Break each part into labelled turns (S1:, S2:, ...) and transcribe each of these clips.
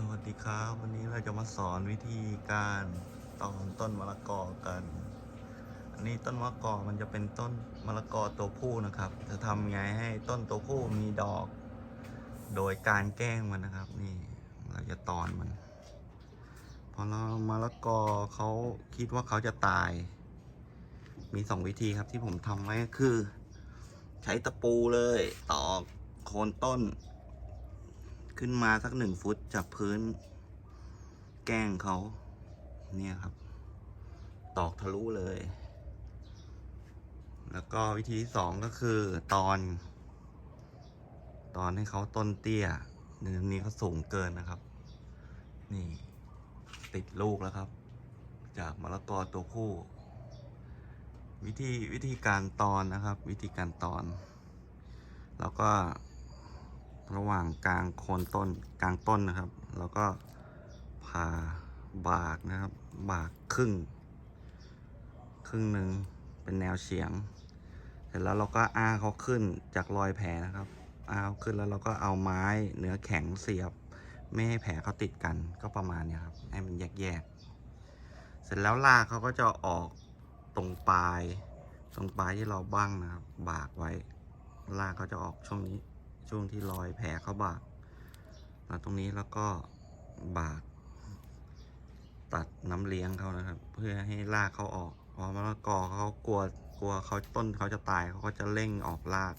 S1: สวัสดีครับ วันนี้เราจะมาสอนวิธีการตอนต้นมะละกอกัน อันนี้ต้นมะละกอมันจะเป็นต้นมะละกอตัวผู้นะครับ จะทำไงให้ต้นตัวผู้มีดอก โดยการแกล้งมันนะครับ นี่เราจะตอนมันพอเรามะละกอเขาคิดว่าเขาจะตาย มีสองวิธีครับที่ผมทำไว้คือ ใช้ตะปูเลยตอกโคนต้น ขึ้นมาสักหนึ่งฟุตจากพื้น แกล้งเขา เนี่ยครับ ตอกทะลุเลย แล้วก็วิธีสองก็คือตอน ตอนให้เขาต้นเตี้ยเนื้อนี้เขาสูงเกินนะครับ นี่ ติดลูกแล้วครับ จากมะละกอตัวผู้วิธีวิธีการตอนนะครับ วิธีการตอน แล้วก็ ระหว่างกลางโคนต้นกลางต้นนะครับ แล้วก็ผ่าบากนะครับ บากครึ่ง ครึ่งหนึ่งเป็นแนวเฉียง เสร็จแล้วเราก็อ้าเขาขึ้นจากรอยแผลนะครับอ้าขึ้นแล้วเราก็เอาไม้เนื้อแข็งเสียบ ไม่ให้แผลเขาติดกันก็ประมาณนี้ครับให้มันแยกๆเสร็จแล้วรากเขาก็จะออกตรงปลาย ตรงปลายที่เราบั้งนะครับ บากไว้รากเขาจะออกช่วงนี้ ช่วงที่รอยแผลเขาบากมาตรงนี้แล้วก็บากตัดน้ำเลี้ยงเขานะครับ เพื่อให้รากเขาออกเพอมะละกอเขากลัวกลัวเขาต้นเขาจะตายเขาก็จะเร่งออกราก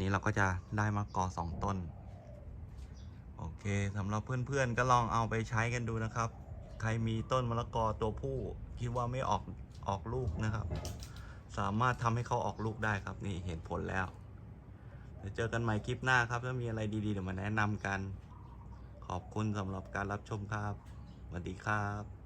S1: นี้เราก็จะได้มะละกอสองต้น โอเคสำหรับเพื่อนๆก็ลองเอาไปใช้กันดูนะครับ ใครมีต้นมะละกอตัวผู้คิดว่าไม่ออกออกลูกนะครับ สามารถทำให้เขาออกลูกได้ครับนี่เห็นผลแล้ว ดี๋ยวเจอกันใหม่คลิปหน้าครับ ถ้ามีอะไรดีๆเดี๋ยวมาแนะนำกัน ขอบคุณสำหรับการรับชมครับสวัสดีครับ